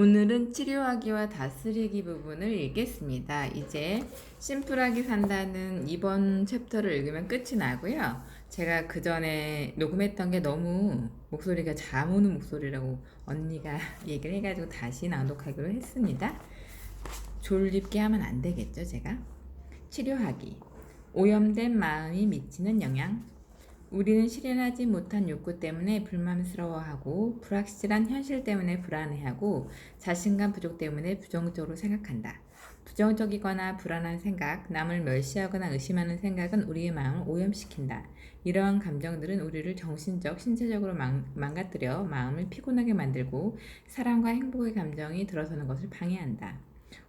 오늘은 치료하기와 다스리기 부분을 읽겠습니다. 이제 심플하게 산다는 이번 챕터를 읽으면 끝이 나고요. 제가 그 전에 녹음했던 게 너무 목소리가 잠 오는 목소리라고 언니가 얘기를 해가지고 다시 낭독하기로 했습니다. 졸립게 하면 안 되겠죠, 제가? 치료하기. 오염된 마음이 미치는 영향. 우리는 실현하지 못한 욕구 때문에 불만스러워하고 불확실한 현실 때문에 불안해하고 자신감 부족 때문에 부정적으로 생각한다. 부정적이거나 불안한 생각, 남을 멸시하거나 의심하는 생각은 우리의 마음을 오염시킨다. 이러한 감정들은 우리를 정신적, 신체적으로 망, 망가뜨려 마음을 피곤하게 만들고 사랑과 행복의 감정이 들어서는 것을 방해한다.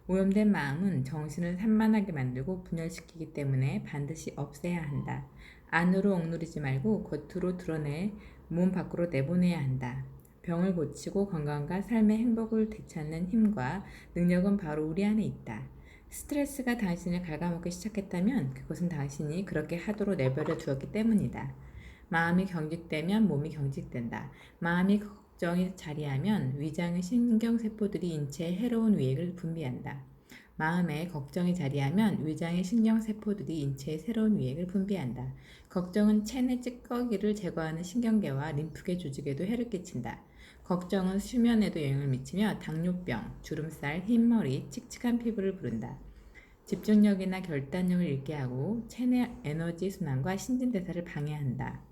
오염된 마음은 정신을 산만하게 만들고 분열시키기 때문에 반드시 없애야 한다. 안으로 억누르지 말고 겉으로 드러내 몸 밖으로 내보내야 한다. 병을 고치고 건강과 삶의 행복을 되찾는 힘과 능력은 바로 우리 안에 있다. 스트레스가 당신을 갉아먹기 시작했다면 그것은 당신이 그렇게 하도록 내버려 두었기 때문이다. 마음이 경직되면 몸이 경직된다. 마음이 걱정이 자리하면 위장의 신경세포들이 인체에 해로운 위액을 분비한다. 마음에 걱정이 자리하면 위장의 신경세포들이 인체에 새로운 위액을 분비한다. 걱정은 체내 찌꺼기를 제거하는 신경계와 림프계 조직에도 해를 끼친다. 걱정은 수면에도 영향을 미치며 당뇨병, 주름살, 흰머리, 칙칙한 피부를 부른다. 집중력이나 결단력을 잃게 하고 체내 에너지 순환과 신진대사를 방해한다.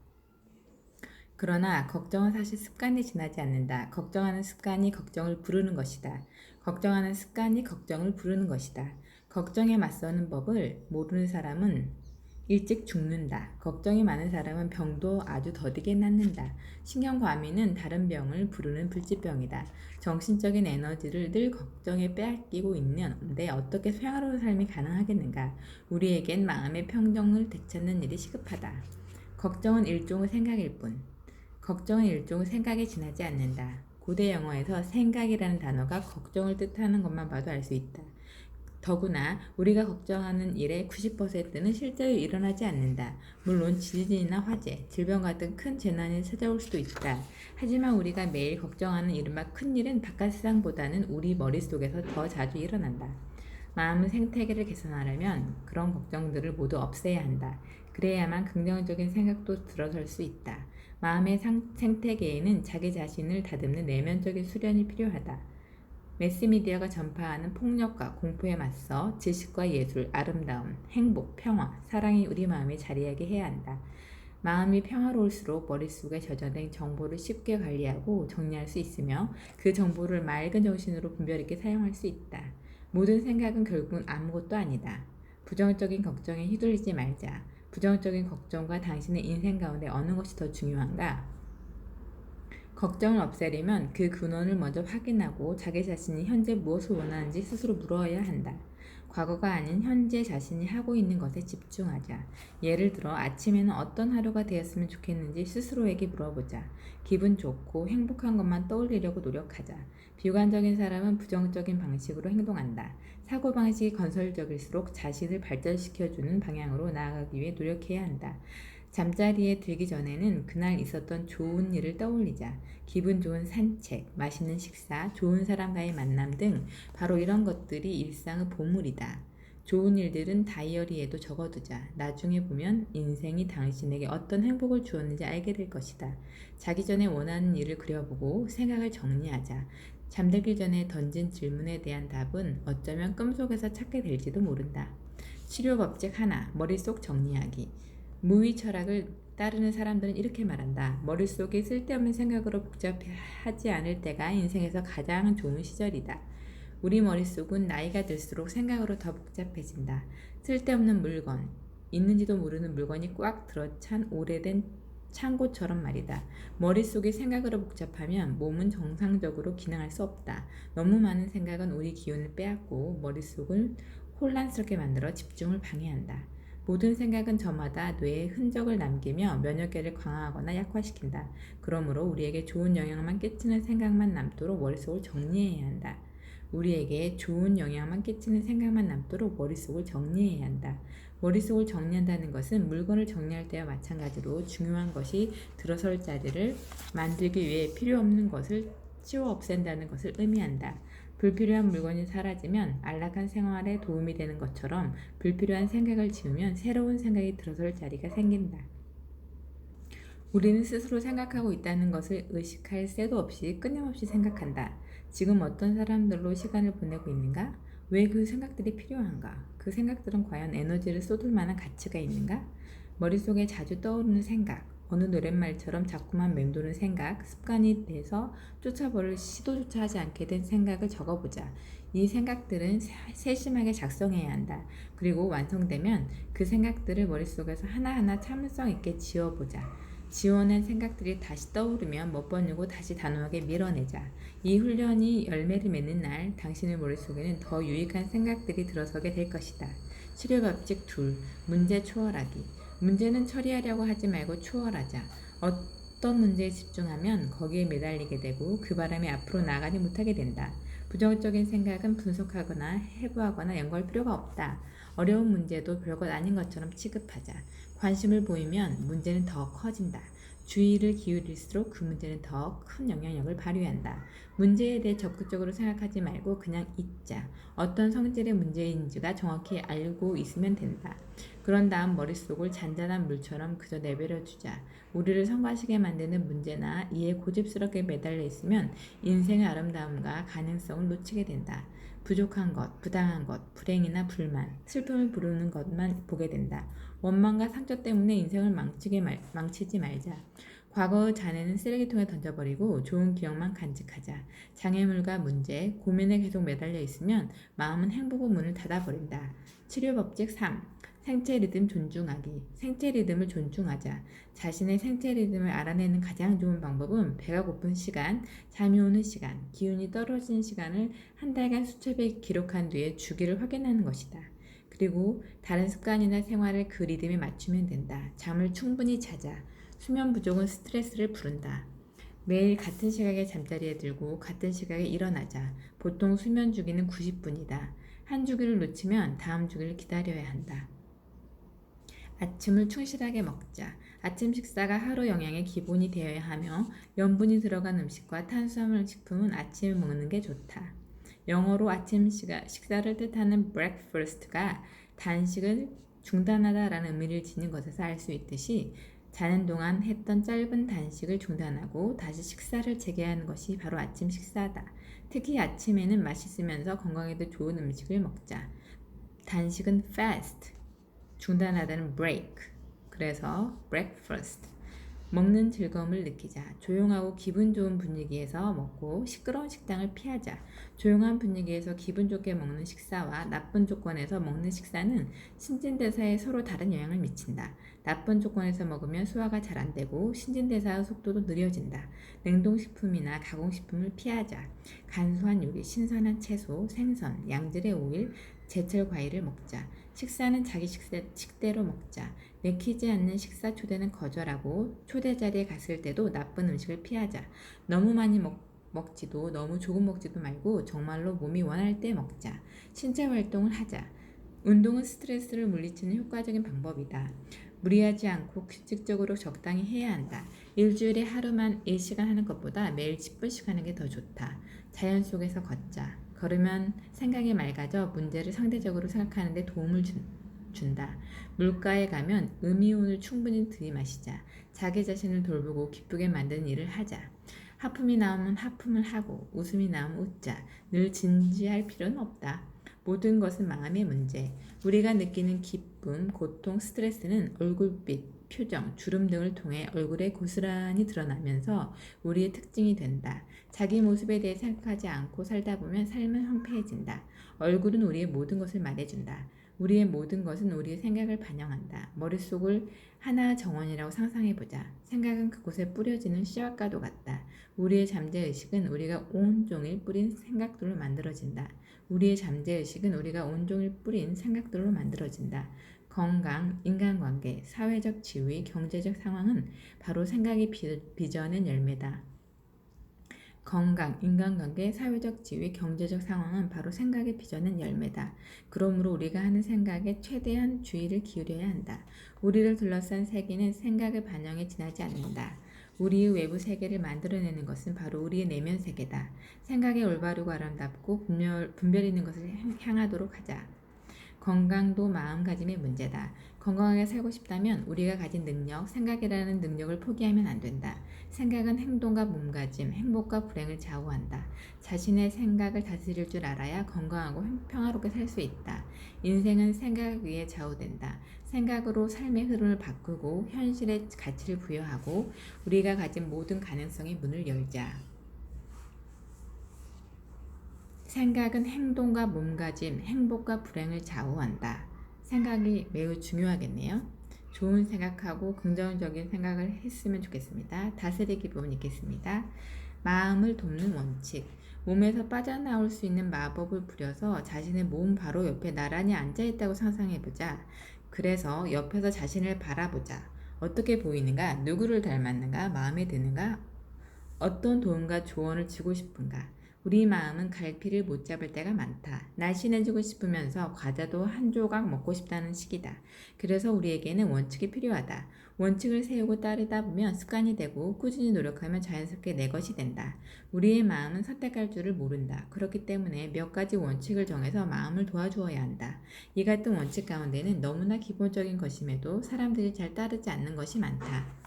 그러나 걱정은 사실 습관이 지나지 않는다. 걱정하는 습관이 걱정을 부르는 것이다. 걱정하는 습관이 걱정을 부르는 것이다. 걱정에 맞서는 법을 모르는 사람은 일찍 죽는다. 걱정이 많은 사람은 병도 아주 더디게 낫는다. 신경과민은 다른 병을 부르는 불치병이다. 정신적인 에너지를 늘 걱정에 빼앗기고 있는데 어떻게 평화로운 삶이 가능하겠는가? 우리에겐 마음의 평정을 되찾는 일이 시급하다. 걱정은 일종의 생각일 뿐. 걱정은 일종의 생각에 지나지 않는다. 고대 영어에서 생각이라는 단어가 걱정을 뜻하는 것만 봐도 알 수 있다. 더구나 우리가 걱정하는 일의 90%는 실제로 일어나지 않는다. 물론 지진이나 화재, 질병 같은 큰 재난이 찾아올 수도 있다. 하지만 우리가 매일 걱정하는 이른바 큰 일은 바깥 세상보다는 우리 머릿속에서 더 자주 일어난다. 마음의 생태계를 개선하려면 그런 걱정들을 모두 없애야 한다. 그래야만 긍정적인 생각도 들어설 수 있다. 마음의 상, 생태계에는 자기 자신을 다듬는 내면적인 수련이 필요하다. 매스미디어가 전파하는 폭력과 공포에 맞서 지식과 예술, 아름다움, 행복, 평화, 사랑이 우리 마음에 자리하게 해야 한다. 마음이 평화로울수록 머릿속에 저장된 정보를 쉽게 관리하고 정리할 수 있으며 그 정보를 맑은 정신으로 분별 있게 사용할 수 있다. 모든 생각은 결국은 아무것도 아니다. 부정적인 걱정에 휘둘리지 말자. 부정적인 걱정과 당신의 인생 가운데 어느 것이 더 중요한가? 걱정을 없애려면 그 근원을 먼저 확인하고 자기 자신이 현재 무엇을 원하는지 스스로 물어야 한다. 과거가 아닌 현재 자신이 하고 있는 것에 집중하자. 예를 들어 아침에는 어떤 하루가 되었으면 좋겠는지 스스로에게 물어보자. 기분 좋고 행복한 것만 떠올리려고 노력하자. 비관적인 사람은 부정적인 방식으로 행동한다. 사고방식이 건설적일수록 자신을 발전시켜주는 방향으로 나아가기 위해 노력해야 한다. 잠자리에 들기 전에는 그날 있었던 좋은 일을 떠올리자. 기분 좋은 산책, 맛있는 식사, 좋은 사람과의 만남 등 바로 이런 것들이 일상의 보물이다. 좋은 일들은 다이어리에도 적어두자. 나중에 보면 인생이 당신에게 어떤 행복을 주었는지 알게 될 것이다. 자기 전에 원하는 일을 그려보고 생각을 정리하자. 잠들기 전에 던진 질문에 대한 답은 어쩌면 꿈속에서 찾게 될지도 모른다. 치료 법칙 하나, 머릿속 정리하기. 무위 철학을 따르는 사람들은 이렇게 말한다. 머릿속이 쓸데없는 생각으로 복잡하지 않을 때가 인생에서 가장 좋은 시절이다. 우리 머릿속은 나이가 들수록 생각으로 더 복잡해진다. 쓸데없는 물건, 있는지도 모르는 물건이 꽉 들어찬 오래된 창고처럼 말이다. 머릿속이 생각으로 복잡하면 몸은 정상적으로 기능할 수 없다. 너무 많은 생각은 우리 기운을 빼앗고 머릿속을 혼란스럽게 만들어 집중을 방해한다. 모든 생각은 저마다 뇌에 흔적을 남기며 면역계를 강화하거나 약화시킨다. 그러므로 우리에게 좋은 영향만 끼치는 생각만 남도록 머릿속을 정리해야 한다. 우리에게 좋은 영향만 끼치는 생각만 남도록 머릿속을 정리해야 한다. 머릿속을 정리한다는 것은 물건을 정리할 때와 마찬가지로 중요한 것이 들어설 자리를 만들기 위해 필요 없는 것을 치워 없앤다는 것을 의미한다. 불필요한 물건이 사라지면 안락한 생활에 도움이 되는 것처럼 불필요한 생각을 지우면 새로운 생각이 들어설 자리가 생긴다. 우리는 스스로 생각하고 있다는 것을 의식할 새도 없이 끊임없이 생각한다. 지금 어떤 사람들로 시간을 보내고 있는가? 왜 그 생각들이 필요한가? 그 생각들은 과연 에너지를 쏟을 만한 가치가 있는가? 머릿속에 자주 떠오르는 생각, 어느 노랫말처럼 자꾸만 맴도는 생각, 습관이 돼서 쫓아버릴 시도조차 하지 않게 된 생각을 적어보자. 이 생각들은 세- 세심하게 작성해야 한다. 그리고 완성되면 그 생각들을 머릿속에서 하나하나 참을성 있게 지워보자. 지워낸 생각들이 다시 떠오르면 못 버리고 다시 단호하게 밀어내자. 이 훈련이 열매를 맺는 날 당신의 머릿속에는 더 유익한 생각들이 들어서게 될 것이다. 치료 법칙 둘, 문제 초월하기. 문제는 처리하려고 하지 말고 초월하자. 어떤 문제에 집중하면 거기에 매달리게 되고 그 바람에 앞으로 나가지 못하게 된다. 부정적인 생각은 분석하거나 해부하거나 연구할 필요가 없다. 어려운 문제도 별것 아닌 것처럼 취급하자. 관심을 보이면 문제는 더 커진다. 주의를 기울일수록 그 문제는 더 큰 영향력을 발휘한다. 문제에 대해 적극적으로 생각하지 말고 그냥 잊자. 어떤 성질의 문제인지가 정확히 알고 있으면 된다. 그런 다음 머릿속을 잔잔한 물처럼 그저 내버려 두자. 우리를 성가시게 만드는 문제나 이에 고집스럽게 매달려 있으면 인생의 아름다움과 가능성을 놓치게 된다. 부족한 것, 부당한 것, 불행이나 불만, 슬픔을 부르는 것만 보게 된다. 원망과 상처 때문에 인생을 망치게 말, 망치지 말자. 과거의 잔해는 쓰레기통에 던져버리고 좋은 기억만 간직하자. 장애물과 문제, 고민에 계속 매달려 있으면 마음은 행복의 문을 닫아버린다. 치료 법칙 3. 생체 리듬 존중하기. 생체 리듬을 존중하자. 자신의 생체 리듬을 알아내는 가장 좋은 방법은 배가 고픈 시간, 잠이 오는 시간, 기운이 떨어지는 시간을 한 달간 수첩에 기록한 뒤에 주기를 확인하는 것이다. 그리고 다른 습관이나 생활을 그 리듬에 맞추면 된다. 잠을 충분히 자자. 수면 부족은 스트레스를 부른다. 매일 같은 시각에 잠자리에 들고 같은 시각에 일어나자. 보통 수면 주기는 90분이다. 한 주기를 놓치면 다음 주기를 기다려야 한다. 아침을 충실하게 먹자. 아침 식사가 하루 영양의 기본이 되어야 하며 염분이 들어간 음식과 탄수화물 식품은 아침에 먹는 게 좋다. 영어로 아침 식사를 뜻하는 breakfast가 단식을 중단하다라는 의미를 지닌 것에서 알 수 있듯이 자는 동안 했던 짧은 단식을 중단하고 다시 식사를 재개하는 것이 바로 아침 식사다. 특히 아침에는 맛있으면서 건강에도 좋은 음식을 먹자. 단식은 fast, 중단하다는 break. 그래서 breakfast. 먹는 즐거움을 느끼자. 조용하고 기분 좋은 분위기에서 먹고 시끄러운 식당을 피하자. 조용한 분위기에서 기분 좋게 먹는 식사와 나쁜 조건에서 먹는 식사는 신진대사에 서로 다른 영향을 미친다. 나쁜 조건에서 먹으면 소화가 잘 안 되고 신진대사 속도도 느려진다. 냉동식품이나 가공식품을 피하자. 간소한 요리, 신선한 채소, 생선, 양질의 오일, 제철 과일을 먹자. 식사는 자기 식사, 식대로 먹자. 내키지 않는 식사 초대는 거절하고 초대 자리에 갔을 때도 나쁜 음식을 피하자. 너무 많이 먹, 먹지도 너무 조금 먹지도 말고 정말로 몸이 원할 때 먹자. 신체 활동을 하자. 운동은 스트레스를 물리치는 효과적인 방법이다. 무리하지 않고 규칙적으로 적당히 해야 한다. 일주일에 하루만 1시간 하는 것보다 매일 10분씩 하는 게 더 좋다. 자연 속에서 걷자. 걸으면 생각이 맑아져 문제를 상대적으로 생각하는 데 도움을 준, 준다. 물가에 가면 음이온을 충분히 들이마시자. 자기 자신을 돌보고 기쁘게 만드는 일을 하자. 하품이 나오면 하품을 하고 웃음이 나오면 웃자. 늘 진지할 필요는 없다. 모든 것은 마음의 문제. 우리가 느끼는 기쁨, 고통, 스트레스는 얼굴빛, 표정, 주름 등을 통해 얼굴에 고스란히 드러나면서 우리의 특징이 된다. 자기 모습에 대해 생각하지 않고 살다 보면 삶은 황폐해진다. 얼굴은 우리의 모든 것을 말해준다. 우리의 모든 것은 우리의 생각을 반영한다. 머릿속을 하나 정원이라고 상상해보자. 생각은 그곳에 뿌려지는 씨앗과도 같다. 우리의 잠재의식은 우리가 온종일 뿌린 생각들로 만들어진다. 우리의 잠재의식은 우리가 온종일 뿌린 생각들로 만들어진다. 건강, 인간관계, 사회적 지위, 경제적 상황은 바로 생각이 비- 빚어낸 열매다. 건강, 인간관계, 사회적 지위, 경제적 상황은 바로 생각이 빚어낸 열매다. 그러므로 우리가 하는 생각에 최대한 주의를 기울여야 한다. 우리를 둘러싼 세계는 생각의 반영에 지나지 않는다. 우리의 외부 세계를 만들어내는 것은 바로 우리의 내면 세계다. 생각이 올바르고 아름답고 분별, 분별 있는 것을 향- 향하도록 하자. 건강도 마음가짐의 문제다. 건강하게 살고 싶다면 우리가 가진 능력, 생각이라는 능력을 포기하면 안 된다. 생각은 행동과 몸가짐, 행복과 불행을 좌우한다. 자신의 생각을 다스릴 줄 알아야 건강하고 행- 평화롭게 살 수 있다. 인생은 생각 위에 좌우된다. 생각으로 삶의 흐름을 바꾸고 현실에 가치를 부여하고 우리가 가진 모든 가능성의 문을 열자. 생각은 행동과 몸가짐, 행복과 불행을 좌우한다. 생각이 매우 중요하겠네요. 좋은 생각하고 긍정적인 생각을 했으면 좋겠습니다. 다스리기 부분 있겠습니다. 마음을 돕는 원칙. 몸에서 빠져나올 수 있는 마법을 부려서 자신의 몸 바로 옆에 나란히 앉아 있다고 상상해보자. 그래서 옆에서 자신을 바라보자. 어떻게 보이는가? 누구를 닮았는가? 마음에 드는가? 어떤 도움과 조언을 주고 싶은가? 우리 마음은 갈피를 못 잡을 때가 많다. 날씬해지고 싶으면서 과자도 한 조각 먹고 싶다는 시기다. 그래서 우리에게는 원칙이 필요하다. 원칙을 세우고 따르다 보면 습관이 되고 꾸준히 노력하면 자연스럽게 내 것이 된다. 우리의 마음은 선택할 줄을 모른다. 그렇기 때문에 몇 가지 원칙을 정해서 마음을 도와주어야 한다. 이 같은 원칙 가운데는 너무나 기본적인 것임에도 사람들이 잘 따르지 않는 것이 많다.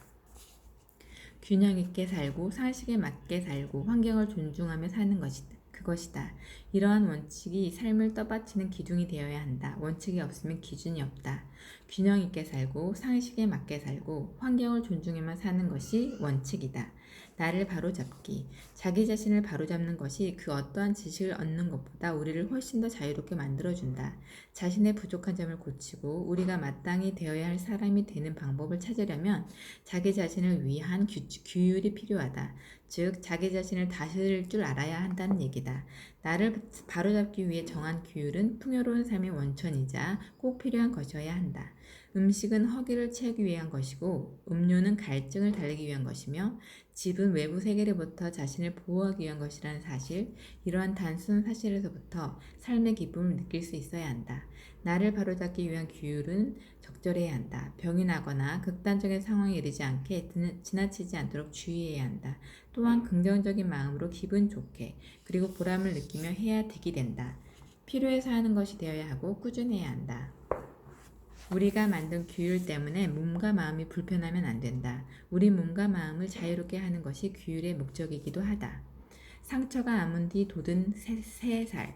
균형 있게 살고 상식에 맞게 살고 환경을 존중하며 사는 것이다. 그것이다. 이러한 원칙이 삶을 떠받치는 기둥이 되어야 한다. 원칙이 없으면 기준이 없다. 균형 있게 살고 상식에 맞게 살고 환경을 존중하며 사는 것이 원칙이다. 나를 바로잡기. 자기 자신을 바로잡는 것이 그 어떠한 지식을 얻는 것보다 우리를 훨씬 더 자유롭게 만들어준다. 자신의 부족한 점을 고치고 우리가 마땅히 되어야 할 사람이 되는 방법을 찾으려면 자기 자신을 위한 규, 규율이 필요하다. 즉, 자기 자신을 다스릴 줄 알아야 한다는 얘기다. 나를 바로잡기 위해 정한 규율은 풍요로운 삶의 원천이자 꼭 필요한 것이어야 한다. 음식은 허기를 채우기 위한 것이고, 음료는 갈증을 달래기 위한 것이며, 집은 외부 세계로부터 자신을 보호하기 위한 것이라는 사실, 이러한 단순한 사실에서부터 삶의 기쁨을 느낄 수 있어야 한다. 나를 바로잡기 위한 규율은 적절해야 한다. 병이 나거나 극단적인 상황에 이르지 않게 지나치지 않도록 주의해야 한다. 또한 긍정적인 마음으로 기분 좋게 그리고 보람을 느끼며 해야 득이 된다. 필요해서 하는 것이 되어야 하고 꾸준해야 한다. 우리가 만든 규율 때문에 몸과 마음이 불편하면 안 된다. 우리 몸과 마음을 자유롭게 하는 것이 규율의 목적이기도 하다. 상처가 아문 뒤 돋은 새, 새 살.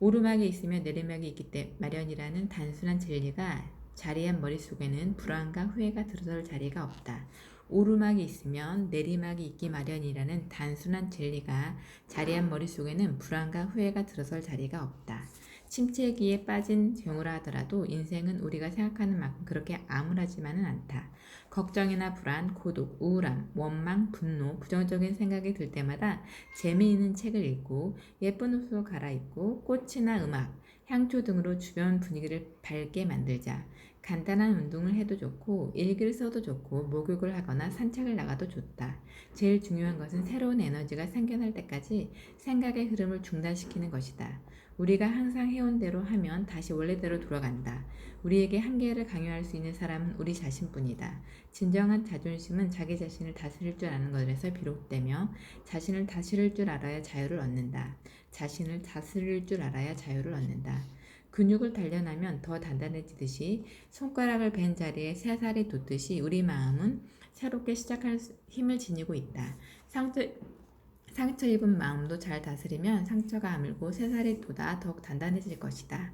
오르막이 있으면 내리막이 있기 때 마련이라는 단순한 진리가 자리한 머릿속에는 불안과 후회가 들어설 자리가 없다. 오르막이 있으면 내리막이 있기 마련이라는 단순한 진리가 자리한 머릿속에는 불안과 후회가 들어설 자리가 없다. 침체기에 빠진 경우라 하더라도 인생은 우리가 생각하는 만큼 그렇게 암울하지만은 않다. 걱정이나 불안, 고독, 우울함, 원망, 분노, 부정적인 생각이 들 때마다 재미있는 책을 읽고 예쁜 옷을 갈아입고 꽃이나 음악, 향초 등으로 주변 분위기를 밝게 만들자. 간단한 운동을 해도 좋고 일기를 써도 좋고 목욕을 하거나 산책을 나가도 좋다. 제일 중요한 것은 새로운 에너지가 생겨날 때까지 생각의 흐름을 중단시키는 것이다. 우리가 항상 해온 대로 하면 다시 원래대로 돌아간다. 우리에게 한계를 강요할 수 있는 사람은 우리 자신뿐이다. 진정한 자존심은 자기 자신을 다스릴 줄 아는 것에서 비롯되며 자신을 다스릴 줄 알아야 자유를 얻는다. 자신을 다스릴 줄 알아야 자유를 얻는다. 근육을 단련하면 더 단단해지듯이 손가락을 벤 자리에 새살이 돋듯이 우리 마음은 새롭게 시작할 힘을 지니고 있다. 상처, 상처 입은 마음도 잘 다스리면 상처가 아물고 새살이 돋아 더욱 단단해질 것이다.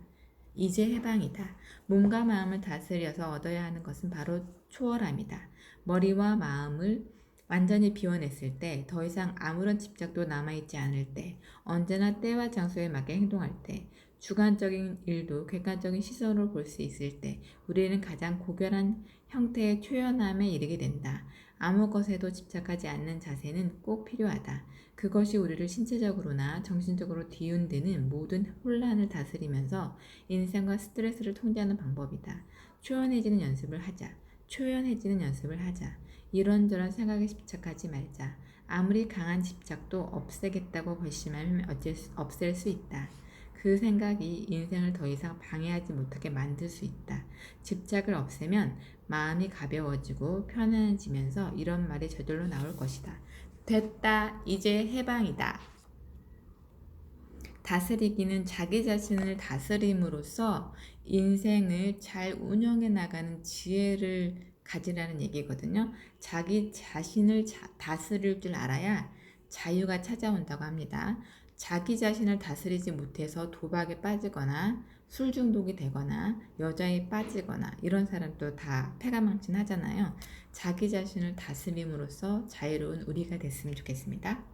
이제 해방이다. 몸과 마음을 다스려서 얻어야 하는 것은 바로 초월함이다. 머리와 마음을 완전히 비워냈을 때, 더 이상 아무런 집착도 남아있지 않을 때, 언제나 때와 장소에 맞게 행동할 때, 주관적인 일도 객관적인 시선으로 볼 수 있을 때, 우리는 가장 고결한 형태의 초연함에 이르게 된다. 아무 것에도 집착하지 않는 자세는 꼭 필요하다. 그것이 우리를 신체적으로나 정신적으로 뒤흔드는 모든 혼란을 다스리면서 인생과 스트레스를 통제하는 방법이다. 초연해지는 연습을 하자. 초연해지는 연습을 하자. 이런저런 생각에 집착하지 말자. 아무리 강한 집착도 없애겠다고 결심하면 어쩔 수, 없앨 수 있다. 그 생각이 인생을 더 이상 방해하지 못하게 만들 수 있다. 집착을 없애면 마음이 가벼워지고 편안해지면서 이런 말이 저절로 나올 것이다. 됐다. 이제 해방이다. 다스리기는 자기 자신을 다스림으로써 인생을 잘 운영해 나가는 지혜를 가지라는 얘기거든요. 자기 자신을 자- 다스릴 줄 알아야 자유가 찾아온다고 합니다. 자기 자신을 다스리지 못해서 도박에 빠지거나 술 중독이 되거나 여자에 빠지거나 이런 사람도 다 패가망신 하잖아요. 자기 자신을 다스림으로써 자유로운 우리가 됐으면 좋겠습니다.